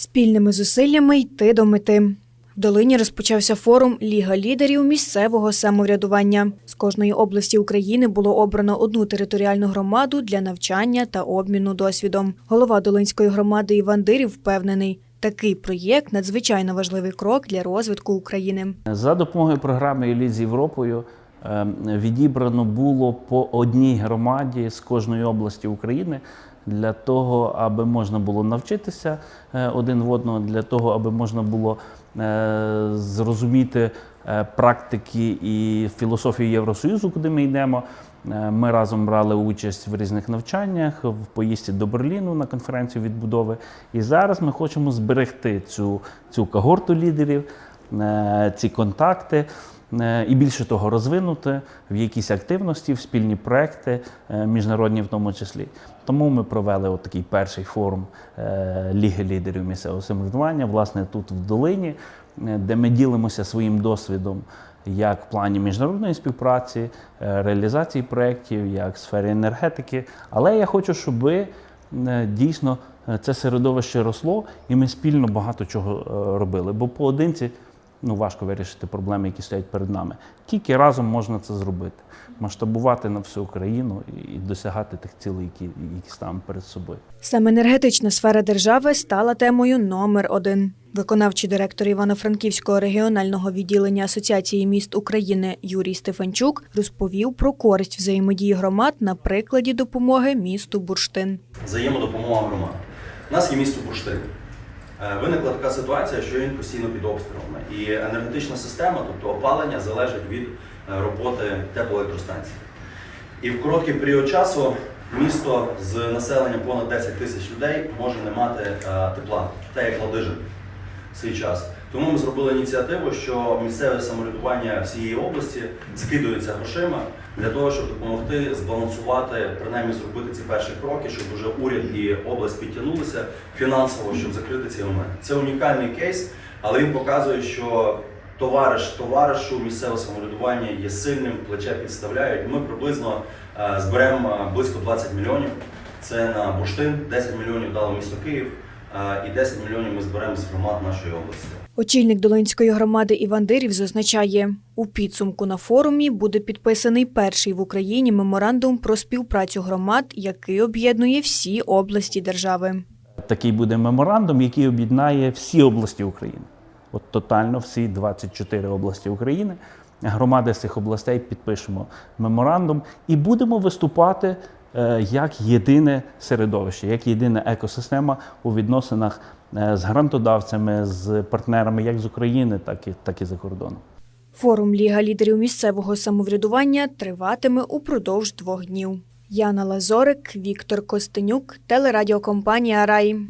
Спільними зусиллями йти до мети. В долині розпочався форум Ліга лідерів місцевого самоврядування. З кожної області України було обрано одну територіальну громаду для навчання та обміну досвідом. Голова Долинської громади Іван Дирів впевнений, такий проєкт надзвичайно важливий крок для розвитку України. За допомогою програми «Еліт з Європою е, відібрано було по одній громаді з кожної області України для того, аби можна було навчитися е, один в одного, для того, аби можна було е, зрозуміти е, практики і філософію Євросоюзу, куди ми йдемо. Ми разом брали участь в різних навчаннях, в поїздці до Берліну на конференцію відбудови. І зараз ми хочемо зберегти цю, цю когорту лідерів, ці контакти. Е, І більше того, розвинути в якісь активності, в спільні проекти, е, міжнародні в тому числі. Тому ми провели от такий перший форум е, Ліги лідерів місцевого самоврядування, власне, тут в долині, де ми ділимося своїм досвідом як в плані міжнародної співпраці, реалізації проєктів, як в сфері енергетики. Але я хочу, щоб дійсно це середовище росло, і ми спільно багато чого робили. Бо поодинці ну, важко вирішити проблеми, які стоять перед нами. Тільки разом можна це зробити, масштабувати на всю Україну і- досягати тих цілей, які, які ставимо перед собою. Саме енергетична сфера держави стала темою номер один. Виконавчий директор Івано-Франківського регіонального відділення Асоціації міст України Юрій Стефанчук розповів про користь взаємодії громад на прикладі допомоги місту Бурштин. взаємодопомога громад. У нас є місто Бурштин. Е, Виникла така ситуація, що він постійно під обстрілами. І енергетична система, тобто опалення, залежить від е, роботи теплоелектростанції. І в короткий період часу місто з населенням понад 10 тисяч людей може не мати е, тепла, так як Ладижин свій час. Тому ми зробили ініціативу, що місцеве самоврядування всієї області скидується грошима для того, щоб допомогти збалансувати, принаймні зробити ці перші кроки, щоб вже уряд і область підтягнулися фінансово, щоб закрити ці моменти. Це унікальний кейс, але він показує, що товариш товаришу місцеве самоврядування є сильним, плече підставляють. Ми приблизно е, зберемо е, близько 20 мільйонів. Це на бурштин, 10 мільйонів дало місто Київ, і 10 мільйонів ми зберемо з громад нашої області. Очільник Долинської громади Іван Дирів зазначає, у підсумку на форумі буде підписаний перший в Україні меморандум про співпрацю громад, який об'єднує всі області держави. Такий буде меморандум, який об'єднає всі області України. От тотально всі 24 області України. Громади з цих областей підпишемо меморандум і будемо виступати е, як єдине середовище, як єдина екосистема у відносинах е, з грантодавцями, з партнерами як з України, так і, так і за кордоном. Форум Ліга лідерів місцевого самоврядування триватиме упродовж двох днів. Яна Лазорик, Віктор Костенюк, телерадіокомпанія Рай.